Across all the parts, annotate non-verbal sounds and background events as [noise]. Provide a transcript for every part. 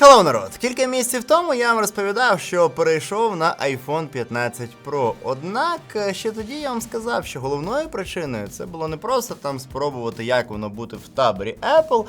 Hello, народ! Кілька місяців тому я вам розповідав, що перейшов на iPhone 15 Pro. Однак е, ще тоді я вам сказав, що головною причиною це було не просто там спробувати, як воно бути в таборі Apple,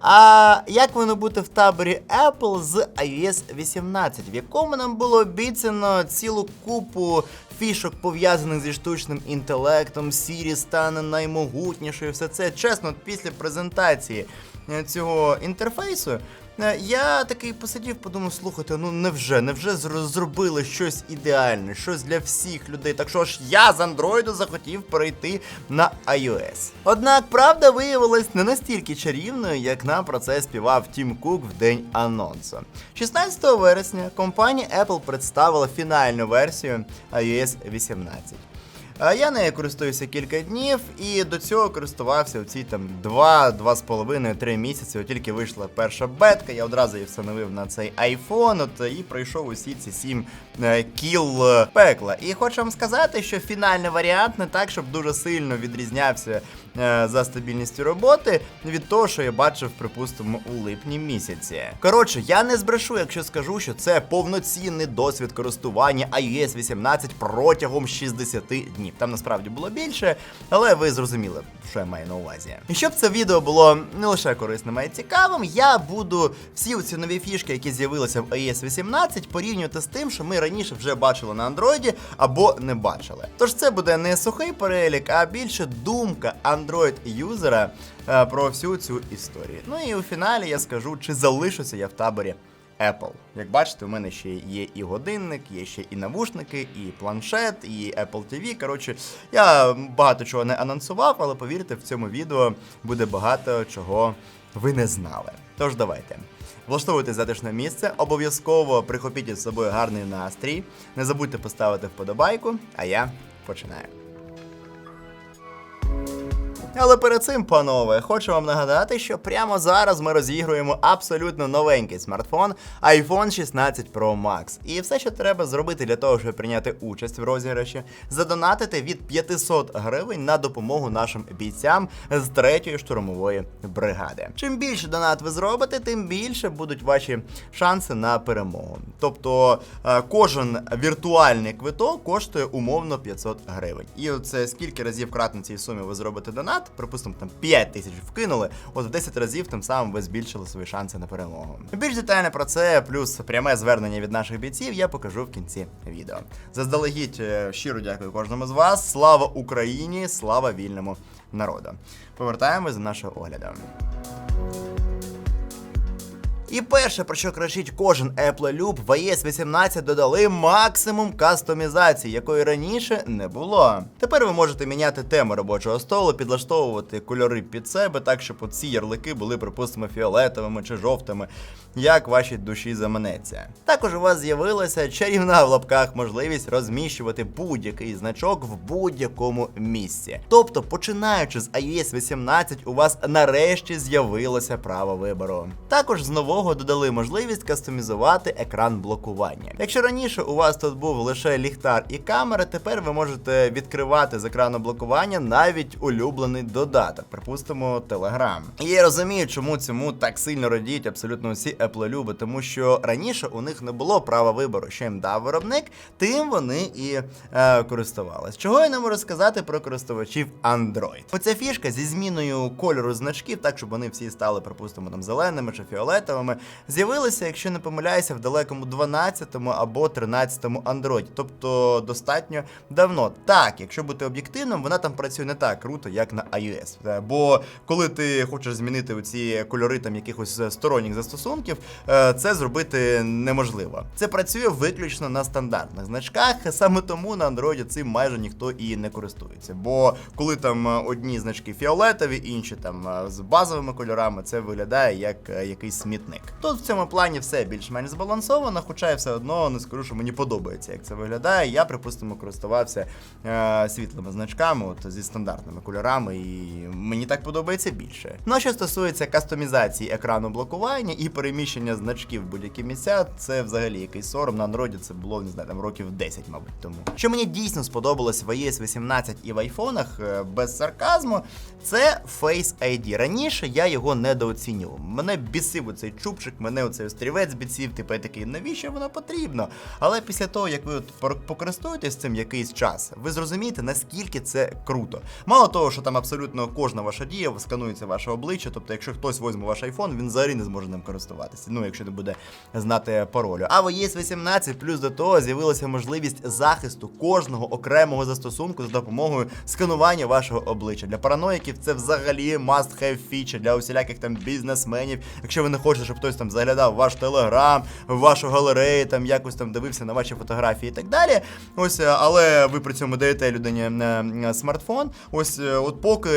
а як воно бути в таборі Apple з iOS 18, в якому нам було обіцяно цілу купу фішок пов'язаних зі штучним інтелектом, Siri стане наймогутнішою. Все це чесно, після презентації е, цього інтерфейсу. Е, Я такий посидів, подумав, слухайте, ну невже, невже зро- зробили щось ідеальне, щось для всіх людей. Так що ж я з Android захотів перейти на iOS. Однак правда виявилась не настільки чарівною, як нам про це співав Тім Кук в день анонсу. 16 вересня компанія Apple представила фінальну версію iOS 18. А Я нею користуюся кілька днів і до цього користувався у ці там 2-2,5-3 місяці. От тільки вийшла перша бетка, я одразу її встановив на цей айфон от, і пройшов усі ці 7 е, кіл е, пекла. І хочу вам сказати, що фінальний варіант не так, щоб дуже сильно відрізнявся е, за стабільністю роботи від того, що я бачив, припустимо, у липні місяці. Коротше, я не збрешу, якщо скажу, що це повноцінний досвід користування iOS 18 протягом 60 днів. Там насправді було більше, але ви зрозуміли, що я маю на увазі. І щоб це відео було не лише корисним, а й цікавим, я буду всі ці нові фішки, які з'явилися в iOS 18, порівнювати з тим, що ми раніше вже бачили на Android або не бачили. Тож це буде не сухий перелік, а більше думка Android-юзера е, про всю цю історію. Ну і у фіналі я скажу, чи залишуся я в таборі Apple. Як бачите, у мене ще є і годинник, є ще і навушники, і планшет, і Apple TV. Коротше, я багато чого не анонсував, але повірте, в цьому відео буде багато чого ви не знали. Тож давайте. Влаштовуйте затишне місце, обов'язково прихопіть із собою гарний настрій. Не забудьте поставити вподобайку, а я починаю. Але перед цим, панове, хочу вам нагадати, що прямо зараз ми розігруємо абсолютно новенький смартфон iPhone 16 Pro Max. І все, що треба зробити для того, щоб прийняти участь в розіграші, задонатити від 500 гривень на допомогу нашим бійцям з 3-ї штурмової бригади. Чим більше донат ви зробите, тим більше будуть ваші шанси на перемогу. Тобто е, кожен віртуальний квиток коштує умовно 500 гривень. І оце скільки разів кратно цій сумі ви зробите донат, припустимо, там 5 тисяч вкинули, от в 10 разів тим самим ви збільшили свої шанси на перемогу. Більш детально про це, плюс пряме звернення від наших бійців, я покажу в кінці відео. Заздалегідь е, щиро дякую кожному з вас. Слава Україні! Слава вільному народу! Повертаємось до нашого огляду. І перше, про що кричить кожен Apple-люб, в iOS 18 додали максимум кастомізації, якої раніше не було. Тепер ви можете міняти тему робочого столу, підлаштовувати кольори під себе, так щоб ці ярлики були, припустимо, фіолетовими чи жовтими, як вашій душі заманеться. Також у вас з'явилася чарівна в лапках можливість розміщувати будь-який значок в будь-якому місці. Тобто, починаючи з iOS 18, у вас нарешті з'явилося право вибору. Також з нового додали можливість кастомізувати екран блокування. Якщо раніше у вас тут був лише ліхтар і камера, тепер ви можете відкривати з екрану блокування навіть улюблений додаток, припустимо, Telegram. І я розумію, чому цьому так сильно радіють абсолютно усі Apple люби, тому що раніше у них не було права вибору, що їм дав виробник, тим вони і е, користувались. Чого я не можу сказати про користувачів Android? Оця фішка зі зміною кольору значків, так щоб вони всі стали, припустимо, там зеленими чи фіолетовими, з'явилися, якщо не помиляюся, в далекому 12-му або 13-му Android, тобто достатньо давно. Так, якщо бути об'єктивним, вона там працює не так круто, як на iOS. Е, Бо коли ти хочеш змінити ці кольори там якихось сторонніх застосунків, е, це зробити неможливо. Це працює виключно на стандартних значках, саме тому на Android цим майже ніхто і не користується. Бо коли там е, одні значки фіолетові, інші там е, з базовими кольорами, це виглядає як якийсь смітник. Тут в цьому плані все більш-менш збалансовано, хоча я все одно не скажу, що мені подобається, як це виглядає. Я, припустимо, користувався е, світлими значками, от зі стандартними кольорами, і мені так подобається більше. Ну а що стосується кастомізації екрану блокування і переміщення розміщення значків в будь-які місця це взагалі якийсь сором. На андроїді це було не знаю, там років 10, мабуть, тому. Що мені дійсно сподобалось в iOS 18 і в айфонах е, без сарказму, це Face ID. Раніше я його недооцінював. Мене бісив оцей чубчик, мене оцей острівець бісив, типу я такий, навіщо воно потрібно? Але після того, як ви от покористуєтесь цим якийсь час, ви зрозумієте, наскільки це круто. Мало того, що там абсолютно кожна ваша дія сканується ваше обличчя. Тобто, якщо хтось візьме ваш айфон, він взагалі не зможе ним користуватися. Ну, якщо не буде знати паролю. А в iOS 18 плюс до того з'явилася можливість захисту кожного окремого застосунку за допомогою сканування вашого обличчя. Для параноїків це взагалі must have feature для усіляких там бізнесменів. Якщо ви не хочете, щоб хтось там заглядав ваш телеграм, вашу галерею, там якось там дивився на ваші фотографії і так далі. Ось, е, але ви при цьому даєте людині е, е, смартфон. Ось, от поки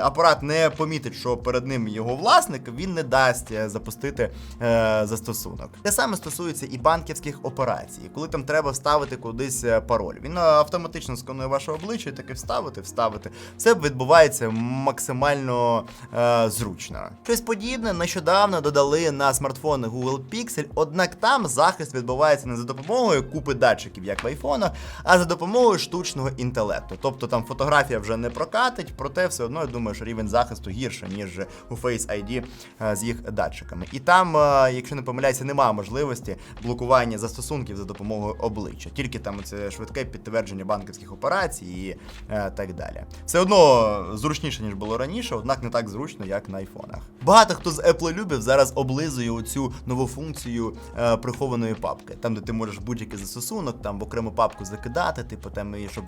апарат не помітить, що перед ним його власник, він не дасть е, запустити е, застосунок. Те саме стосується і банківських операцій, коли там треба вставити кудись е, пароль. Він е, автоматично сканує ваше обличчя і таки вставити, вставити. Все відбувається максимально е, зручно. Щось подібне нещодавно додали на смартфони Google Pixel, однак там захист відбувається не за допомогою купи датчиків, як в айфонах, а за допомогою штучного інтелекту. Тобто там фотографія вже не прокатить, проте все одно я думаю, що рівень захисту гірше, ніж у Face ID е, з їх датчиками. І там, е, якщо не помиляюся, немає можливості блокування застосунків за допомогою обличчя, тільки там це швидке підтвердження банківських операцій і е, так далі. Все одно зручніше, ніж було раніше, однак не так зручно, як на айфонах. Багато хто з Apple любив зараз облизує оцю нову функцію е, прихованої папки, там, де ти можеш будь-який застосунок там в окрему папку закидати, типу там щоб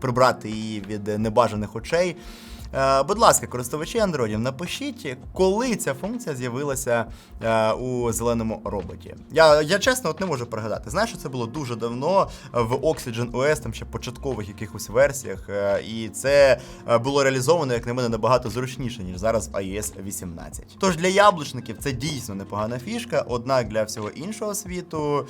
прибрати її від небажаних очей. Е, будь ласка, користувачі Android, напишіть, коли ця функція з'явилася е, у зеленому роботі. Я, я чесно от не можу пригадати. Знаю, що це було дуже давно в Oxygen OS, там ще початкових якихось версіях, е, і це було реалізовано, як на мене, набагато зручніше, ніж зараз в iOS 18. Тож для яблучників це дійсно непогана фішка, однак для всього іншого світу.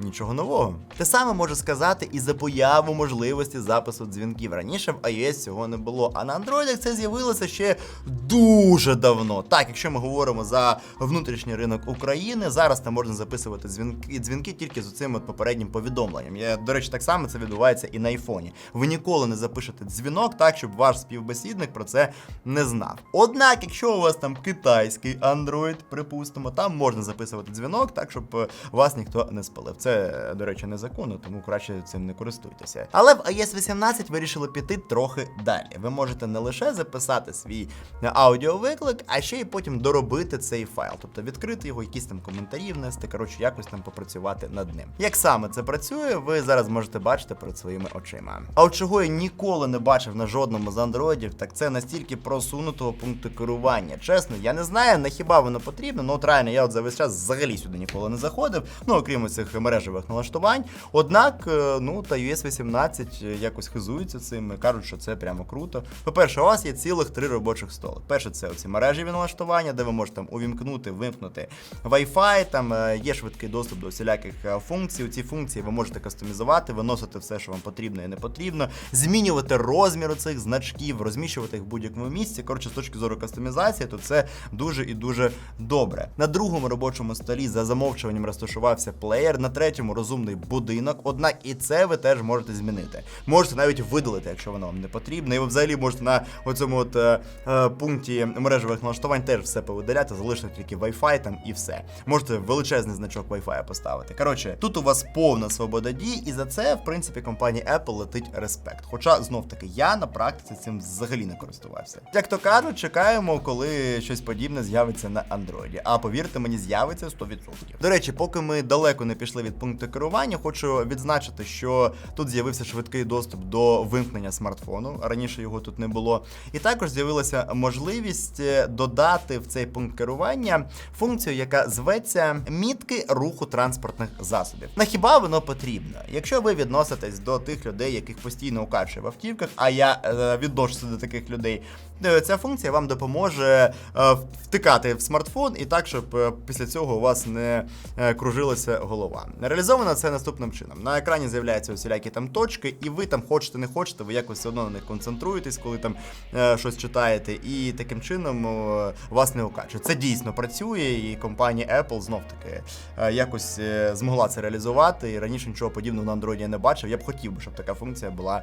Нічого нового. Те саме можу сказати і за появу можливості запису дзвінків. Раніше в iOS цього не було, а на Android це з'явилося ще дуже давно. Так, якщо ми говоримо за внутрішній ринок України, зараз там можна записувати дзвінки, дзвінки тільки з цим попереднім повідомленням. Я, до речі, так само це відбувається і на айфоні. Ви ніколи не запишете дзвінок так, щоб ваш співбесідник про це не знав. Однак, якщо у вас там китайський Android, припустимо, там можна записувати дзвінок так, щоб е, вас ніхто не спалив. Це, до речі, незаконно, тому краще цим не користуйтеся. Але в iOS 18 вирішили піти трохи далі. Ви можете не лише записати свій аудіовиклик, а ще й потім доробити цей файл, тобто відкрити його, якісь там коментарі внести, коротше, якось там попрацювати над ним. Як саме це працює, ви зараз можете бачити перед своїми очима. А от чого я ніколи не бачив на жодному з андроїдів, так це настільки просунутого пункту керування. Чесно, я не знаю, на хіба воно потрібно. Ну от реально, я от за весь час взагалі сюди ніколи не заходив. Ну окрім цих мережевих налаштувань. Однак, е, ну та US 18 якось хизується цим і кажуть, що це прямо круто. По-перше, у вас є цілих три робочих столи. Перше, це оці мережеві налаштування, де ви можете там увімкнути, вимкнути Wi-Fi, там е, є швидкий доступ до всіляких е, функцій. Ці функції ви можете кастомізувати, виносити все, що вам потрібно і не потрібно, змінювати розмір цих значків, розміщувати їх в будь-якому місці. Коротше, з точки зору кастомізації, то це дуже і дуже добре. На другому робочому столі за замовчуванням розташувався плеєр, на третьому розумний будинок. Однак і це ви теж можете змінити. Можете навіть видалити, якщо воно вам не потрібно. І ви взагалі можете на оцьому от е, е, пункті мережевих налаштувань теж все повидаляти, залишити тільки Wi-Fi там і все. Можете величезний значок Wi-Fi поставити. Коротше, тут у вас повна свобода дій, і за це, в принципі, компанії Apple летить респект. Хоча знов таки я на практиці цим взагалі не користувався. Як то кажуть, чекаємо, коли щось подібне з'явиться на Android. А повірте мені, з'явиться 100%. До речі, поки ми далеко не пішли від пункту керування, хочу відзначити, що тут з'явився швидкий доступ до вимкнення смартфону. Раніше його тут не було. І також з'явилася можливість е, додати в цей пункт керування функцію, яка зветься мітки руху транспортних засобів. На хіба воно потрібно? Якщо ви відноситесь до тих людей, яких постійно укачує в автівках, а я е, відношуся до таких людей, ця функція вам допоможе е, втикати в смартфон і так, щоб е, після цього у вас не е, кружилася голова. Реалізовано це наступним чином. На екрані з'являються усілякі там точки, і ви там хочете, не хочете, ви якось все одно на них концентруєтесь, коли там е, щось читаєте, і таким чином е, вас не укачує. Це дійсно працює, і компанія Apple знов таки е, якось е, змогла це реалізувати. І раніше нічого подібного на Android я не бачив. Я б хотів щоб така функція була е,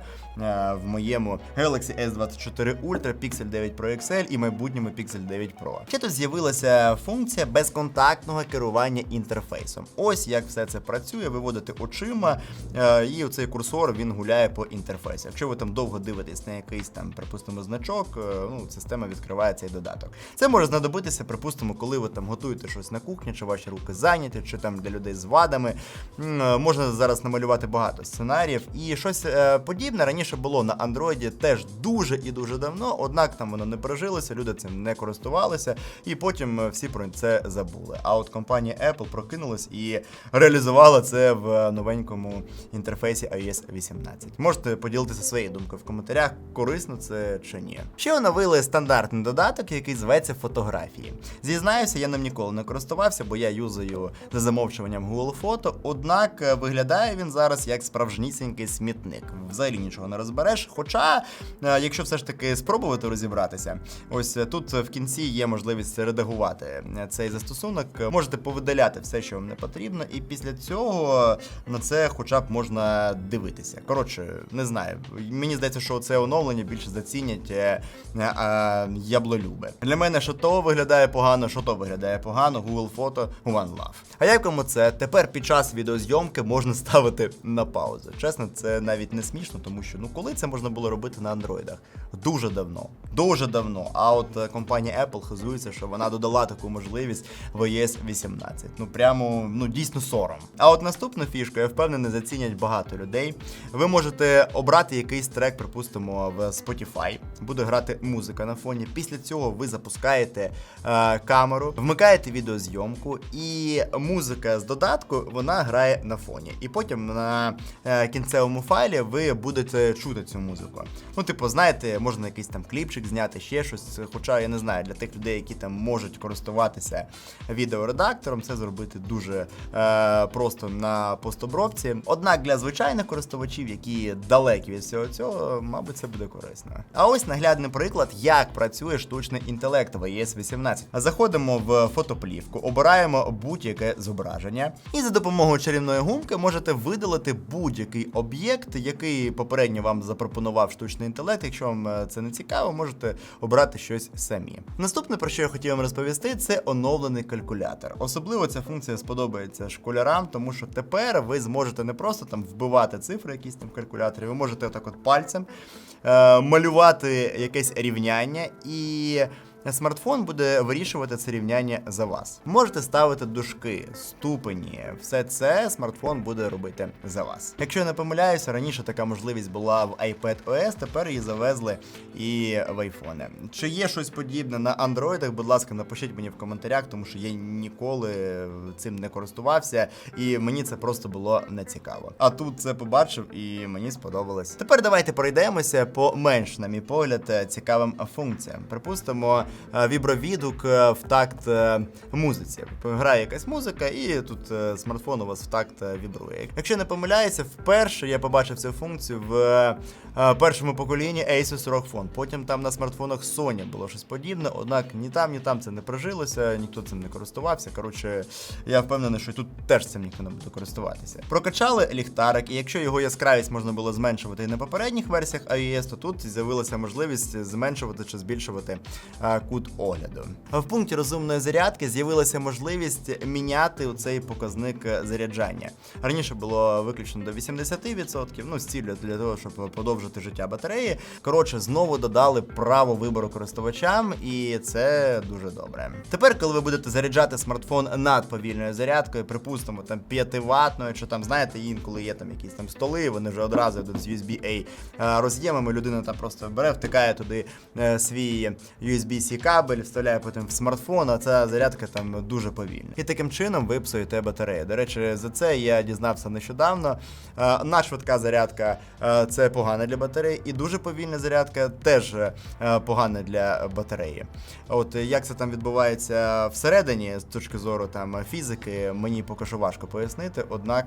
в моєму Galaxy S24 Ultra, Pixel 9 Pro XL і майбутньому Pixel 9 Pro. Ще тут з'явилася функція безконтактного керування інтерфейсом. Ось як все це працює. Виводите очима, е, і оцей курсор він гуляє по інтерфейсі. Якщо ви там довго дивитесь на якийсь там, припустимо, значок, е, ну система відкриває цей додаток. Це може знадобитися, припустимо, коли ви там готуєте щось на кухні, чи ваші руки зайняті, чи там для людей з вадами. Е, Можна зараз намалювати багато сценаріїв. І щось подібне раніше було на Андроїді теж дуже і дуже давно, однак там воно не прижилося, люди цим не користувалися, і потім е, всі про це забули. А от компанія Apple прокинулась і реалізувала це в новенькому інтерфейсі iOS 18. Можете поділитися своєю думкою в коментарях, корисно це чи ні. Ще оновили стандартний додаток, який зветься фотографії. Зізнаюся, я ним ніколи не користувався, бо я юзаю за замовчуванням Google фото. Однак е, виглядає він зараз як справжнісінький смітник. Взагалі нічого не розбереш. Хоча, е, якщо все ж таки спробувати розібратися, ось е, тут в кінці є можливість редагувати е, цей застосунок. Можете повидаляти все, що вам не потрібно, і після цього на це хоча б можна дивитися. Коротше, не знаю. Мені здається, що це оновлення більше зацінять е, е, яблолюби. Для мене що то виглядає погано, що то виглядає погано. Google фото One Love. А як вам це тепер під час відеозйомки можна ставити на паузу? Чесно, це навіть не смішно, тому що ну коли це можна було робити на андроїдах? Дуже давно. Дуже давно. А от е, компанія Apple хизується, що вона додала таку можливість в iOS 18. Ну прямо ну дійсно сором. А от наступну фішку, я впевнений, зацінять багато людей. Ви можете обрати якийсь трек, припустимо, в Spotify. Буде грати музика на фоні. Після цього ви запускаєте е, камеру, вмикаєте відеозйомку, і музика з додатку вона грає на фоні. І потім на е, кінцевому файлі ви будете чути цю музику. Ну, типу, знаєте, можна якийсь там кліпчик зняти, ще щось. Хоча я не знаю, для тих людей, які там можуть користуватися відеоредактором, це зробити дуже е, просто на постобробці. Однак для звичайних користувачів, які далекі від всього цього, мабуть, це буде корисно. А ось наглядний приклад, як працює штучний інтелект в iOS 18. Заходимо в фотоплівку, обираємо будь-яке зображення, і за допомогою чарівної гумки можете видалити будь-який об'єкт, який попередньо вам запропонував штучний інтелект. Якщо вам е, це не цікаво, можете обрати щось самі. Наступне, про що я хотів вам розповісти, це оновлений калькулятор. Особливо ця функція сподобається школярам, тому що тепер ви зможете не просто там вбивати цифри, якісь там в калькуляторі, ви можете отак от пальцем е, малювати якесь рівняння і. Смартфон буде вирішувати це рівняння за вас. Можете ставити дужки, ступені, все це смартфон буде робити за вас. Якщо я не помиляюся, раніше така можливість була в iPad OS, тепер її завезли і в iPhone. Чи є щось подібне на андроїдах? Будь ласка, напишіть мені в коментарях, тому що я ніколи цим не користувався, і мені це просто було не цікаво. А тут це побачив і мені сподобалось. Тепер давайте пройдемося по менш, на мій погляд, цікавим функціям. Припустимо, вібровідгук е, в такт е, музиці. Грає якась музика, і тут е, смартфон у вас в такт е, вібрує. Якщо не помиляюся, вперше я побачив цю функцію в е, першому поколінні Asus ROG Phone. Потім там на смартфонах Sony було щось подібне, однак ні там, ні там це не прижилося, ніхто цим не користувався. Коротше, я впевнений, що тут теж цим ніхто не буде користуватися. Прокачали ліхтарик, і якщо його яскравість можна було зменшувати і на попередніх версіях iOS, то тут з'явилася можливість зменшувати чи збільшувати е, кут огляду. В пункті розумної зарядки з'явилася можливість міняти цей показник заряджання. Раніше було виключено до 80%, ну з ціллю для того, щоб подовжити життя батареї. Коротше, знову додали право вибору користувачам, і це дуже добре. Тепер, коли ви будете заряджати смартфон над повільною зарядкою, припустимо, там 5 ватною, чи там, знаєте, інколи є там якісь там столи, вони вже одразу йдуть з USB-A е, роз'ємами. Людина там просто бере, втикає туди е, свій USB-C Type-C кабель, вставляє потім в смартфон, а ця зарядка там дуже повільна. І таким чином ви псуєте батарею. До речі, за це я дізнався нещодавно. Е, Надшвидка зарядка е, це погано для батареї, і дуже повільна зарядка теж е, погана для батареї. От як це там відбувається всередині, з точки зору там фізики, мені поки що важко пояснити, однак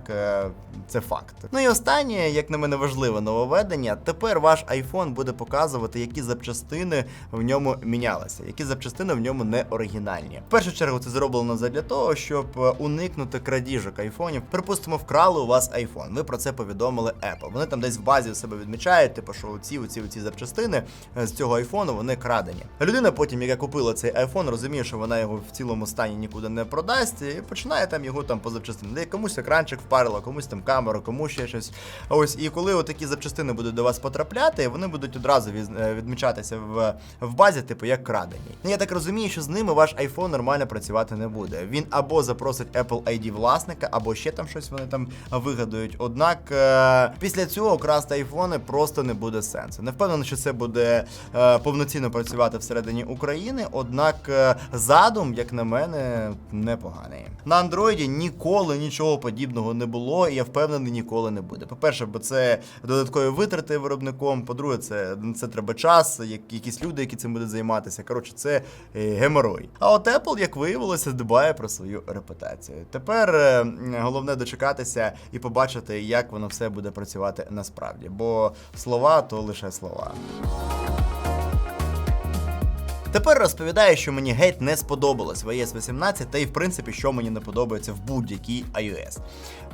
це факт. Ну і останнє, як на мене важливе нововведення, тепер ваш iPhone буде показувати, які запчастини в ньому мінялися, які запчастини в ньому не оригінальні. В першу чергу це зроблено задля того, щоб е, уникнути крадіжок айфонів. Припустимо, вкрали у вас iPhone. Ви про це повідомили Apple. Вони там десь в базі у себе відмічають, типу, що ці оці, оці запчастини е, з цього айфону вони крадені. Людина потім, яка купила цей iPhone, розуміє, що вона його в цілому стані нікуди не продасть, і починає там його там по запчастинам. Де комусь екранчик впарило, комусь там камеру, комусь ще щось. Ось і коли такі запчастини будуть до вас потрапляти, вони будуть одразу е, відмічатися в, в базі, типу, як крадені. Ну я так розумію, що з ними ваш iPhone нормально працювати не буде. Він або запросить Apple ID власника, або ще там щось вони там вигадають. Однак е, після цього красти айфони просто не буде сенсу. Не впевнений, що це буде е, повноцінно працювати всередині України. Однак е, задум, як на мене, непоганий. На андроїді ніколи нічого подібного не було, і я впевнений, ніколи не буде. По-перше, бо це додаткові витрати виробником. По-друге, це, це треба час, як, якісь люди, які цим будуть займатися. Коротше, це е, геморой. А от Apple, як виявилося, дбає про свою репутацію. Тепер е, головне дочекатися і побачити, як воно все буде працювати насправді. Бо слова то лише слова. Тепер розповідаю, що мені геть не сподобалось в iOS 18 та й в принципі, що мені не подобається в будь-якій iOS.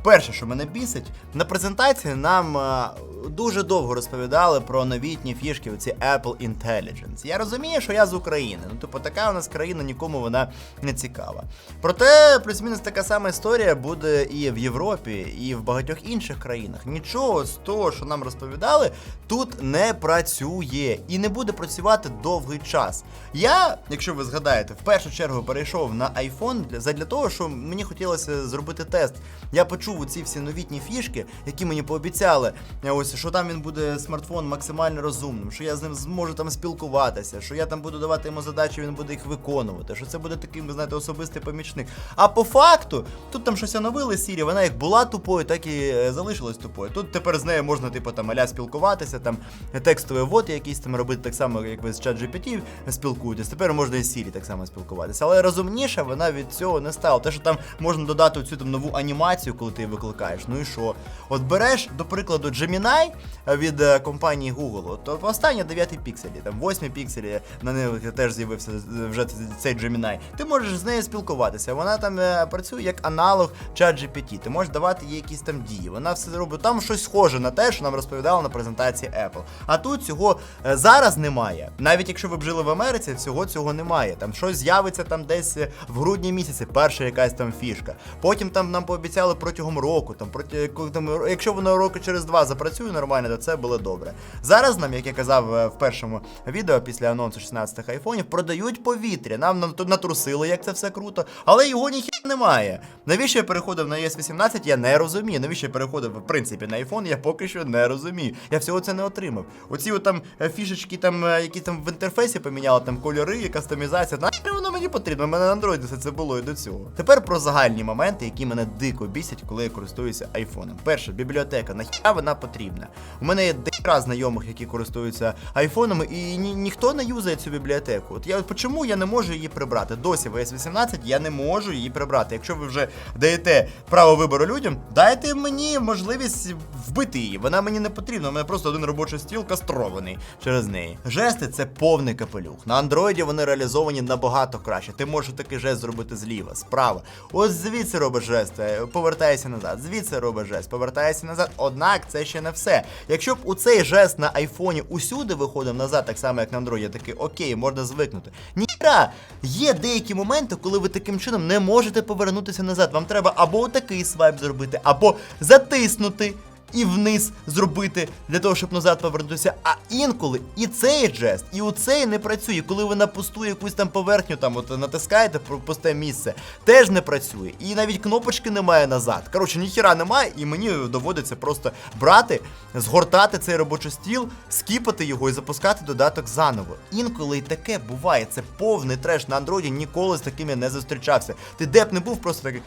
Перше, що мене бісить, на презентації нам е, дуже довго розповідали про новітні фішки, оці Apple Intelligence. Я розумію, що я з України. Ну, типу, така у нас країна, нікому вона не цікава. Проте, плюс-мінус така сама історія буде і в Європі, і в багатьох інших країнах. Нічого з того, що нам розповідали, тут не працює і не буде працювати довгий час. Я, якщо ви згадаєте, в першу чергу перейшов на iPhone для, того, що мені хотілося зробити тест. Я почув ці всі новітні фішки, які мені пообіцяли. Е, Ось що там він буде смартфон максимально розумним, що я з ним зможу там спілкуватися, що я там буду давати йому задачі, він буде їх виконувати, що це буде таким, ви знаєте, особистий помічник. А по факту, тут там щось оновили Сірі, вона як була тупою, так і е, залишилась тупою. Тут тепер з нею можна, типу, там аля спілкуватися, там текстові вводи якісь там робити так само, як ви з ChatGPT спілкуєтесь. Тепер можна і з Сірі так само спілкуватися. Але розумніше вона від цього не стала. Те, що там можна додати цю там нову анімацію, коли ти її викликаєш. Ну і що? От береш, до прикладу, Gemini від е, компанії Google, то останні 9 пікселі, там 8 пікселі, на них теж з'явився вже цей Gemini. Ти можеш з нею спілкуватися. Вона там е, працює як аналог ChatGPT. Ти можеш давати їй якісь там дії. Вона все робить там щось схоже на те, що нам розповідали на презентації Apple. А тут цього е, зараз немає. Навіть якщо ви б жили в Америці, всього цього немає. Там щось з'явиться там десь е, в грудні місяці, перша якась там фішка. Потім там нам пообіцяли протягом року. Там проти там, якщо воно роки через два запрацює нормально, то це було добре. Зараз нам, як я казав е, в першому відео після анонсу 16 айфонів, продають повітря. Нам натрусили, як це все круто, але його ніхіра немає. Навіщо я переходив на iOS 18, я не розумію. Навіщо я переходив в принципі на iPhone, я поки що не розумію. Я всього це не отримав. Оці от там е, фішечки, там, е, які там в інтерфейсі поміняли, там кольори, кастомізація. Нахер воно мені потрібно, у мене на Android все це було і до цього. Тепер про загальні моменти, які мене дико бісять, коли я користуюся айфоном. Перше, бібліотека, нахіра вона потрібна. У мене є декра знайомих, які користуються айфонами, і ні, ніхто не юзає цю бібліотеку. От я чому я не можу її прибрати? Досі в iOS 18 я не можу її прибрати. Якщо ви вже даєте право вибору людям, дайте мені можливість вбити її. Вона мені не потрібна. У мене просто один робочий стіл кастрований через неї. Жести це повний капелюх. На андроїді вони реалізовані набагато краще. Ти можеш такий жест зробити зліва, справа. Ось звідси робиш жест, повертаєшся назад. Звідси робить жест, повертається назад. Однак це ще не все. Якщо б у цей жест на айфоні усюди виходив назад, так само як на Android, я такий окей, можна звикнути. Ніра! є деякі моменти, коли ви таким чином не можете повернутися назад. Вам треба або такий свайп зробити, або затиснути. І вниз зробити для того, щоб назад повернутися. А інколи і цей джест, і оцей не працює. Коли ви на пусту якусь там поверхню там от натискаєте пусте місце, теж не працює. І навіть кнопочки немає назад. Коротше, ніхіра немає, і мені доводиться просто брати, згортати цей робочий стіл, скіпати його і запускати додаток заново. Інколи і таке буває. Це повний треш на андроїді. Ніколи з таким я не зустрічався. Ти де б не був, просто такий.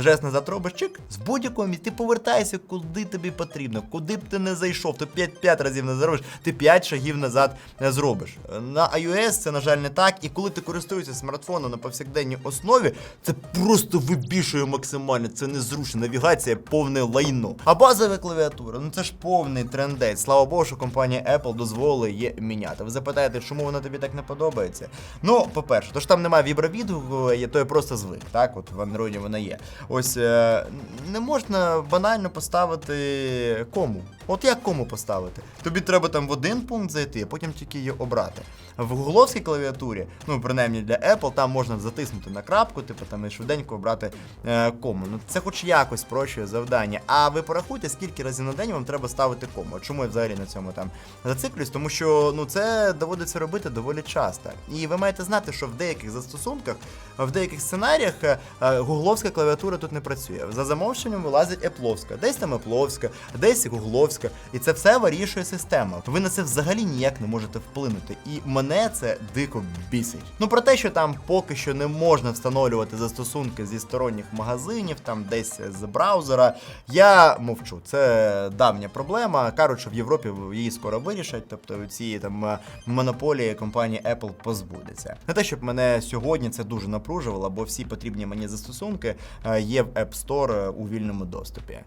Жест назад робиш з будь-якого ти повертаєшся куди тобі потрібно, куди б ти не зайшов, ти 5, 5 разів не зробиш, ти 5 шагів назад не зробиш. На iOS це, на жаль, не так. І коли ти користуєшся смартфоном на повсякденній основі, це просто вибішує максимально. Це незручно. Навігація повне лайно. А базова клавіатура, ну це ж повний трендець. Слава Богу, що компанія Apple дозволила її міняти. Ви запитаєте, чому вона тобі так не подобається? Ну, по-перше, то ж там немає вібровідгуку, то є просто звик. Так, от в Android вона є. Ось е, не можна банально поставити кому. От як кому поставити? Тобі треба там в один пункт зайти, а потім тільки її обрати. В гугловській клавіатурі, ну принаймні для Apple, там можна затиснути на крапку, типу там і швиденько обрати е, кому. Ну це хоч якось спрощує завдання. А ви порахуйте, скільки разів на день вам треба ставити кому. Чому я взагалі на цьому там зациклююсь? Тому що ну це доводиться робити доволі часто. І ви маєте знати, що в деяких застосунках, в деяких сценаріях е, е, гугловська клавіатура тут не працює. За замовченням вилазить епловська, десь там епловська, десь гугловська, і це все вирішує система. Ви на це взагалі ніяк не можете вплинути. І мене це дико бісить. Ну про те, що там поки що не можна встановлювати застосунки зі сторонніх магазинів, там десь з браузера. Я мовчу. Це давня проблема. Кажуть, що в Європі її скоро вирішать, тобто ці там монополії компанії Apple позбудеться. Не те, щоб мене сьогодні це дуже напружувало, бо всі потрібні мені застосунки е, є в App Store у вільному доступі.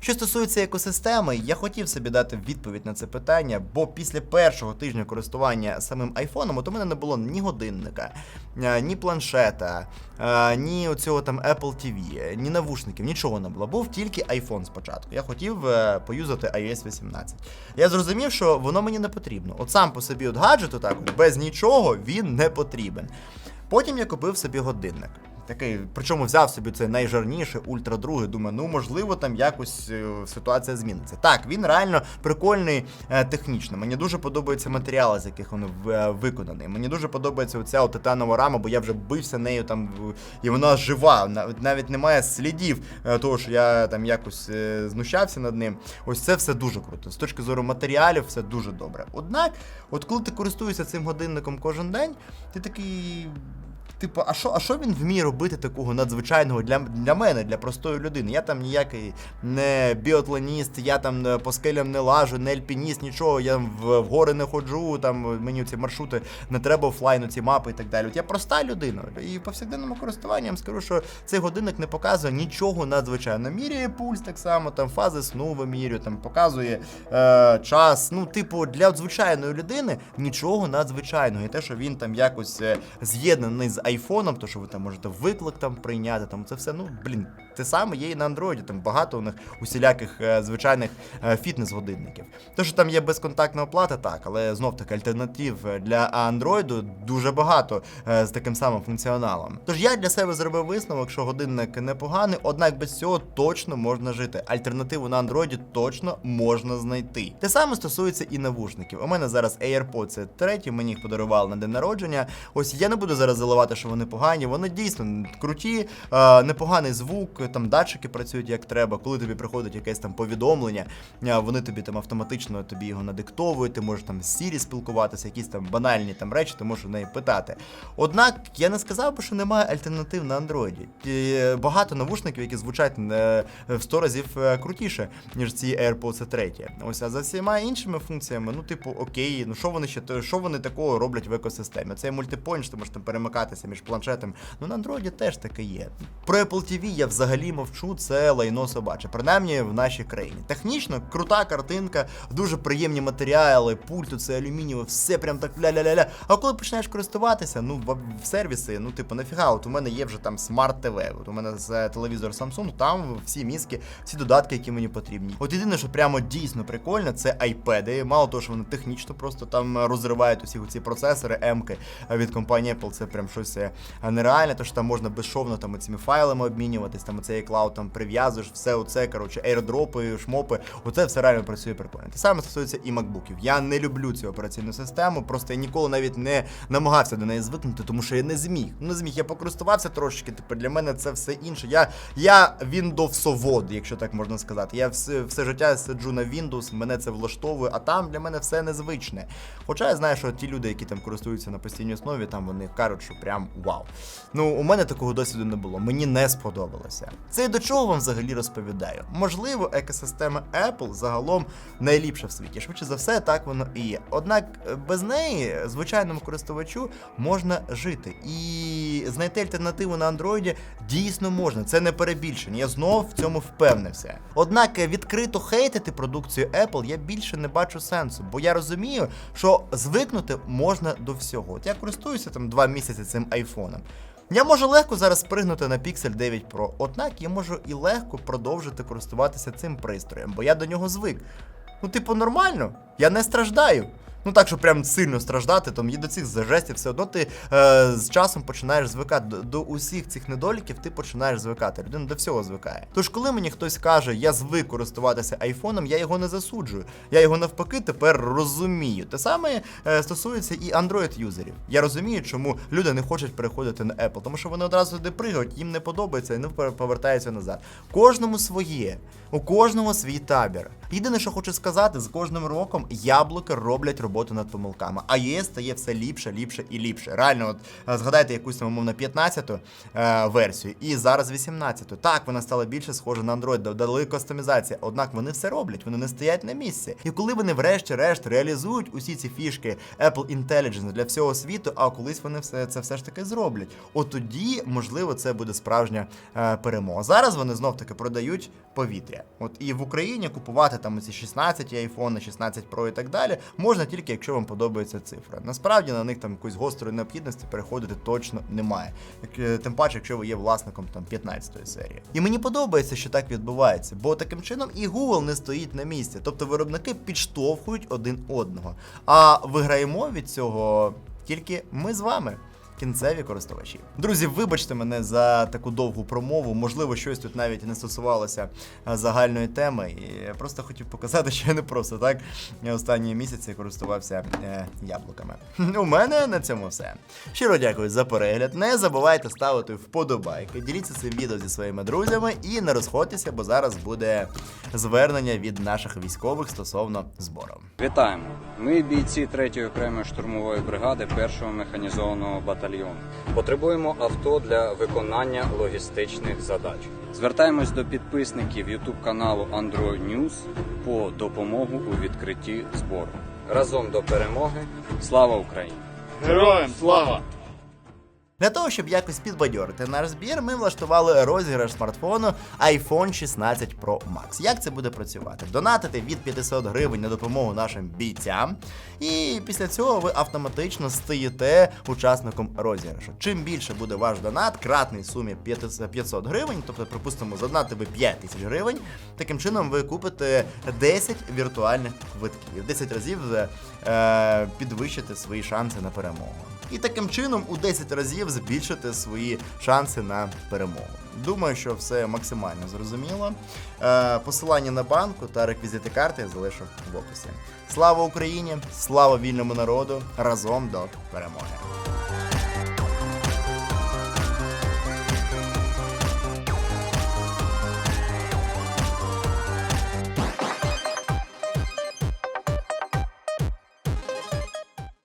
Що стосується екосистеми, я хотів собі дати відповідь на це питання, бо після першого тижня користування самим айфоном, от у мене не було ні годинника, е, ні планшета, е, ні оцього там Apple TV, ні навушників, нічого не було. Був тільки iPhone спочатку. Я хотів е, поюзати iOS 18. Я зрозумів, що воно мені не потрібно. От сам по собі от гаджет, отак, от, без нічого, він не потрібен. Потім я купив собі годинник. Такий, причому взяв собі цей найжирніший ультра другий. Думаю, ну можливо, там якось е, ситуація зміниться. Так, він реально прикольний е, технічно. Мені дуже подобаються матеріали, з яких він е, виконаний. Мені дуже подобається оця титанова рама, бо я вже бився нею там, і вона жива. Навіть немає слідів того, що я там якось знущався над ним. Ось це все дуже круто. З точки зору матеріалів, все дуже добре. Однак, от коли ти користуєшся цим годинником кожен день, ти такий. Типу, а що, а що він вміє робити такого надзвичайного для, для мене, для простої людини? Я там ніякий не біатлоніст, я там по скелям не лажу, не альпініст, нічого, я в, в гори не ходжу, там мені ці маршрути не треба офлайну, ці мапи і так далі. От я проста людина. І повсякденному користуванні я скажу, що цей годинник не показує нічого надзвичайного. Міряє пульс так само, там фази сну вимірює, там показує е, час. Ну, типу, для звичайної людини нічого надзвичайного. І те, що він там якось е, з'єднаний з айфоном, то що ви там можете виклик там прийняти, там це все, ну блін, те саме є і на андроїді. Там багато у них усіляких е, звичайних е, фітнес-годинників. Те, що там є безконтактна оплата, так, але знов таки альтернатив е, для андроїду дуже багато з таким самим функціоналом. Тож я для себе зробив висновок, що годинник непоганий, однак без цього точно можна жити. Альтернативу на андроїді точно можна знайти. Те саме стосується і навушників. У мене зараз AirPods 3, мені їх подарували на день народження. Ось я не буду зараз заливати, що вони погані. Вони дійсно круті, непоганий звук, там датчики працюють як треба. Коли тобі приходить якесь там повідомлення, вони тобі там автоматично тобі його надиктовують, ти можеш там з Siri спілкуватися, якісь там банальні там речі, ти можеш у неї питати. Однак я не сказав би, що немає альтернатив на андроїді. Е, Багато навушників, які звучать е, в 100 разів е, крутіше, ніж ці AirPods 3. Ось а за всіма іншими функціями, ну, типу, окей, ну що вони ще що вони такого роблять в екосистемі? Це мультипойнт, ти можеш там перемикатися між планшетом. Ну на андроїді теж таке є. Про Apple TV я взагалі мовчу, це лайно собаче, принаймні в нашій країні. Технічно крута картинка, дуже приємні матеріали, пульт, це алюмінієве, все прям так ля-ля-ля-ля. А коли починаєш користуватися, ну в, сервіси, ну типу, нафіга, от у мене є вже там смарт ТВ. От у мене з телевізор Samsung, там всі мізки, всі додатки, які мені потрібні. От єдине, що прямо дійсно прикольно, це iPad. Мало того, що вони технічно просто там розривають усі ці процесори, М-ки від компанії Apple, це прям щось е, нереально, тому що там можна безшовно там цими файлами обмінюватись, там цей клауд там прив'язуєш, все оце, коротше, airdropи, шмопи, оце все реально працює прикольно. Те саме стосується і макбуків. Я не люблю цю операційну систему, просто я ніколи навіть не намагався до неї звикнути, тому що я не зміг. Ну, Не зміг. Я покористувався трошечки. Тепер для мене це все інше. Я, я Windows-совод, якщо так можна сказати. Я все, все життя сиджу на Windows, мене це влаштовує, а там для мене все незвичне. Хоча я знаю, що ті люди, які там користуються на постійній основі, там вони кажуть, що прям вау. Ну, у мене такого досвіду не було. Мені не сподобалося. Це і до чого вам взагалі розповідаю? Можливо, екосистема Apple загалом найліпша в світі. Швидше за все, так воно і є. Однак е, без неї звичайному користувачу можна жити. І знайти альтернативу на Android дійсно можна. Це не перебільшення. Я знов в цьому впевнився. Однак е, відкрито хейтити продукцію Apple я більше не бачу сенсу, бо я розумію, що звикнути можна до всього. От я користуюся там два місяці цим айфоном. Я можу легко зараз пригнути на Pixel 9 Pro, однак я можу і легко продовжити користуватися цим пристроєм, бо я до нього звик. Ну, типу, нормально, я не страждаю. Ну так, що прям сильно страждати, там є до цих жестів, все одно ти е, з часом починаєш звикати до, до усіх цих недоліків, ти починаєш звикати. Людина до всього звикає. Тож, коли мені хтось каже, я звик користуватися айфоном, я його не засуджую. Я його навпаки тепер розумію. Те саме е, стосується і Android-юзерів. Я розумію, чому люди не хочуть переходити на Apple, тому що вони одразу туди пригають, їм не подобається і не повертаються назад. Кожному своє, у кожного свій табір. Єдине, що хочу сказати, з кожним роком яблуки роблять роботу над помилками, а ЄС стає все ліпше, ліпше і ліпше. Реально, от е, згадайте якусь там, умовно 15-ту е, версію, і зараз 18-ту. Так, вона стала більше схожа на Android, додали кастомізації, однак вони все роблять, вони не стоять на місці. І коли вони врешті-решт реалізують усі ці фішки Apple Intelligence для всього світу, а колись вони все це все ж таки зроблять. От тоді, можливо, це буде справжня е, перемога. Зараз вони знов таки продають повітря. От і в Україні купувати там ці 16 айфони, 16 Pro і так далі, можна тільки якщо вам подобається цифра. Насправді на них там якоїсь гострої необхідності переходити точно немає. Е, Тим паче, якщо ви є власником там 15 серії. І мені подобається, що так відбувається, бо таким чином і Google не стоїть на місці. Тобто виробники підштовхують один одного. А виграємо від цього тільки ми з вами кінцеві користувачі. Друзі, вибачте мене за таку довгу промову. Можливо, щось тут навіть не стосувалося загальної теми. І я просто хотів показати, [laughs] що я не просто так останні місяці користувався е, яблуками. [laughs] У мене на цьому все. Щиро дякую за перегляд. Не забувайте ставити вподобайки, діліться цим відео зі своїми друзями і не розходьтеся, бо зараз буде звернення від наших військових стосовно збору. Вітаємо! Ми бійці 3-ї окремої штурмової бригади 1-го механізованого батальйону. Потребуємо авто для виконання логістичних задач. Звертаємось до підписників YouTube каналу Android News по допомогу у відкритті збору. Разом до перемоги. Слава Україні! Героям слава! Для того, щоб якось підбадьорити наш збір, ми влаштували розіграш смартфону iPhone 16 Pro Max. Як це буде працювати? Донатити від 500 гривень на допомогу нашим бійцям, і після цього ви автоматично стаєте учасником розіграшу. Чим більше буде ваш донат, кратний сумі 500 гривень, тобто, припустимо, задонати ви 5 тисяч гривень. Таким чином ви купите 10 віртуальних квитків, 10 разів е, підвищите свої шанси на перемогу. І таким чином у 10 разів збільшити свої шанси на перемогу. Думаю, що все максимально зрозуміло. Е, посилання на банку та реквізити карти я залишу в описі. Слава Україні! Слава вільному народу! Разом до перемоги!